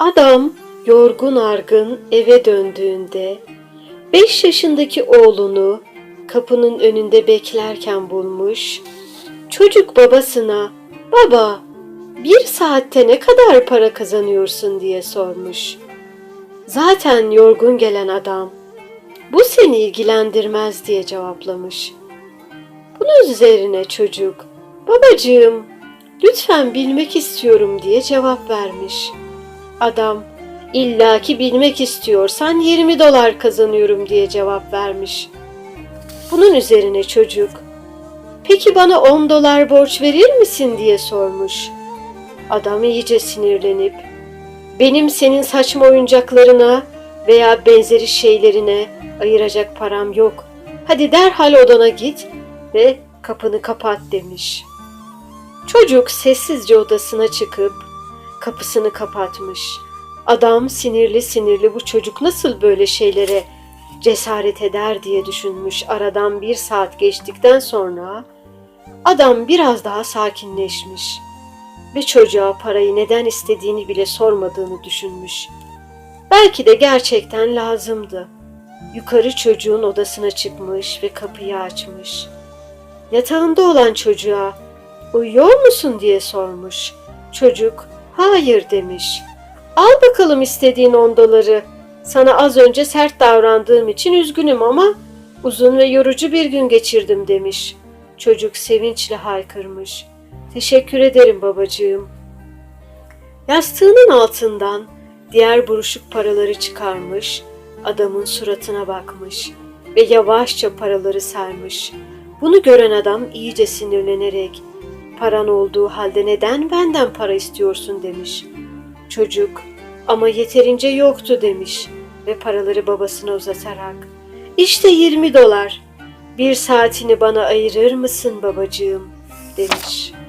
Adam yorgun argın eve döndüğünde beş yaşındaki oğlunu kapının önünde beklerken bulmuş. Çocuk babasına baba bir saatte ne kadar para kazanıyorsun diye sormuş. Zaten yorgun gelen adam bu seni ilgilendirmez diye cevaplamış. Bunun üzerine çocuk babacığım lütfen bilmek istiyorum diye cevap vermiş. Adam illaki bilmek istiyorsan 20 dolar kazanıyorum diye cevap vermiş. Bunun üzerine çocuk peki bana 10 dolar borç verir misin diye sormuş. Adam iyice sinirlenip benim senin saçma oyuncaklarına veya benzeri şeylerine ayıracak param yok. Hadi derhal odana git ve kapını kapat demiş. Çocuk sessizce odasına çıkıp kapısını kapatmış. Adam sinirli sinirli bu çocuk nasıl böyle şeylere cesaret eder diye düşünmüş. Aradan bir saat geçtikten sonra adam biraz daha sakinleşmiş ve çocuğa parayı neden istediğini bile sormadığını düşünmüş. Belki de gerçekten lazımdı. Yukarı çocuğun odasına çıkmış ve kapıyı açmış. Yatağında olan çocuğa uyuyor musun diye sormuş. Çocuk hayır demiş. Al bakalım istediğin on doları. Sana az önce sert davrandığım için üzgünüm ama uzun ve yorucu bir gün geçirdim demiş. Çocuk sevinçle haykırmış. Teşekkür ederim babacığım. Yastığının altından diğer buruşuk paraları çıkarmış, adamın suratına bakmış ve yavaşça paraları saymış. Bunu gören adam iyice sinirlenerek, paran olduğu halde neden benden para istiyorsun demiş. Çocuk, ama yeterince yoktu demiş ve paraları babasına uzatarak, işte 20 dolar, bir saatini bana ayırır mısın babacığım demiş.''